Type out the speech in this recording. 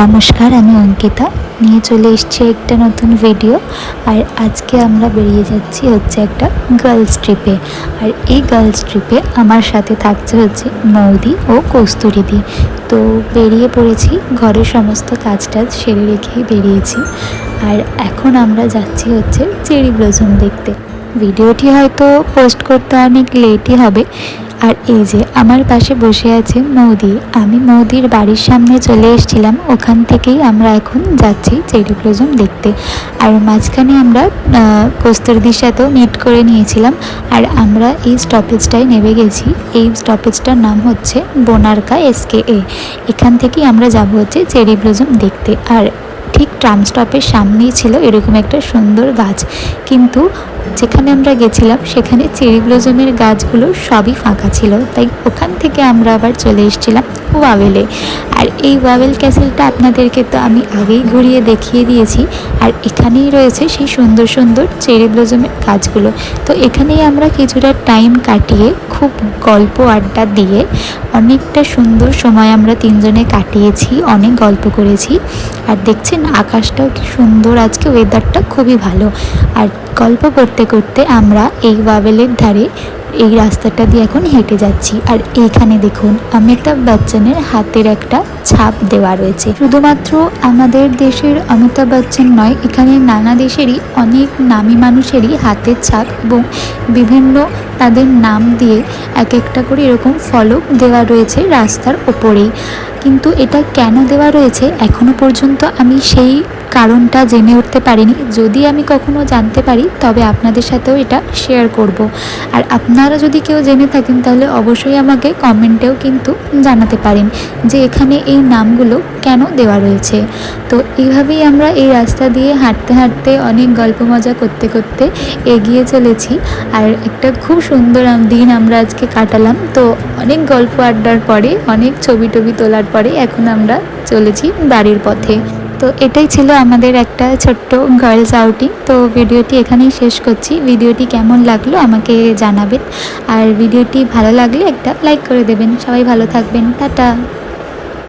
নমস্কার, আমি অঙ্কিতা। নিয়ে চলে এসছি একটা নতুন ভিডিও আর আজকে আমরা বেরিয়ে যাচ্ছি হচ্ছে একটা গার্লস ট্রিপে আর এই গার্লস ট্রিপে আমার সাথে থাকছে হচ্ছে মৌদি ও কস্তুরিদি। তো বেরিয়ে পড়েছি, ঘরের সমস্ত কাজ টাজ সেরে রেখেই বেরিয়েছি। আর এখন আমরা যাচ্ছি হচ্ছে চেরি ব্লজম দেখতে। ভিডিওটি হয়তো পোস্ট করতে অনেক লেটই হবে। আর এই যে আমার পাশে বসে আছে মৌদি। আমি মৌদির বাড়ির সামনে চলে এসেছিলাম, ওখান থেকেই আমরা এখন যাচ্ছি চেরি ব্লজম দেখতে। আর মাঝখানে আমরা কস্তুরদির সাথেও মিট করে নিয়েছিলাম। আর আমরা এই স্টপেজটায় নেমে গেছি। এই স্টপেজটার নাম হচ্ছে বোনারকা এসকে এ। এখান থেকেই আমরা যাব হচ্ছে চেরি ব্লজম দেখতে। আর ঠিক ট্রাম স্টপের সামনেই ছিল এরকম একটা সুন্দর গাছ। কিন্তু যেখানে আমরা গেছিলাম, সেখানে চেরি ব্লজমের গাছগুলো সবই ফাঁকা ছিল। তাই ওখান থেকে আমরা আবার চলে এসেছিলাম ওয়াবেলে। আর এই ওয়াবেল ক্যাসেলটা আপনাদেরকে তো আমি আগেই ঘুরিয়ে দেখিয়ে দিয়েছি। আর এখানেই রয়েছে সেই সুন্দর সুন্দর চেরি ব্লজমের গাছগুলো। তো এখানেই আমরা কিছুটা টাইম কাটিয়ে, খুব গল্প আড্ডা দিয়ে, অনেকটা সুন্দর সময় আমরা তিনজনে কাটিয়েছি, অনেক গল্প করেছি। আর দেখছেন, আকাশটাও কি সুন্দর, আজকে ওয়েদারটা খুবই ভালো। আর গল্প করতে করতে আমরা এই বাবেলের ধারে এই রাস্তাটা দিয়ে এখন হেঁটে যাচ্ছি। আর এইখানে দেখুন, অমিতাভ বচ্চনের হাতের একটা ছাপ দেওয়া রয়েছে। শুধুমাত্র আমাদের দেশের অমিতাভ বচ্চন নয়, এখানে নানা দেশেরই অনেক নামী মানুষেরই হাতের ছাপ এবং বিভিন্ন তাদের নাম দিয়ে এক একটা করে এরকম ফলক দেওয়া রয়েছে রাস্তার ওপরেই। কিন্তু এটা কেন দেওয়া রয়েছে এখনও পর্যন্ত আমি সেই কারণটা জেনে উঠতে পারিনি। যদি আমি কখনো জানতে পারি, তবে আপনাদের সাথেও এটা শেয়ার করব। আর আপনারা যদি কেউ জেনে থাকেন, তাহলে অবশ্যই আমাকে কমেন্টেও কিন্তু জানাতে পারেন যে এখানে এই নামগুলো কেন দেওয়া রয়েছে। তো এইভাবেই আমরা এই রাস্তা দিয়ে হাঁটতে হাঁটতে অনেক গল্প মজা করতে করতে এগিয়ে চলেছি। আর একটা খুব সুন্দর দিন আমরা আজকে কাটালাম। তো অনেক গল্প আড্ডার পরে, অনেক ছবি টবি তোলার পরে এখন আমরা চলেছি বাড়ির পথে। তো এটাই ছিল আমাদের একটা ছোট্ট গার্লস আউটিং তো ভিডিওটি এখানেই শেষ করছি। ভিডিওটি কেমন লাগল আমাকে জানাবেন। আর ভিডিওটি ভালো লাগলে একটা লাইক করে দেবেন। সবাই ভালো থাকবেন। টাটা।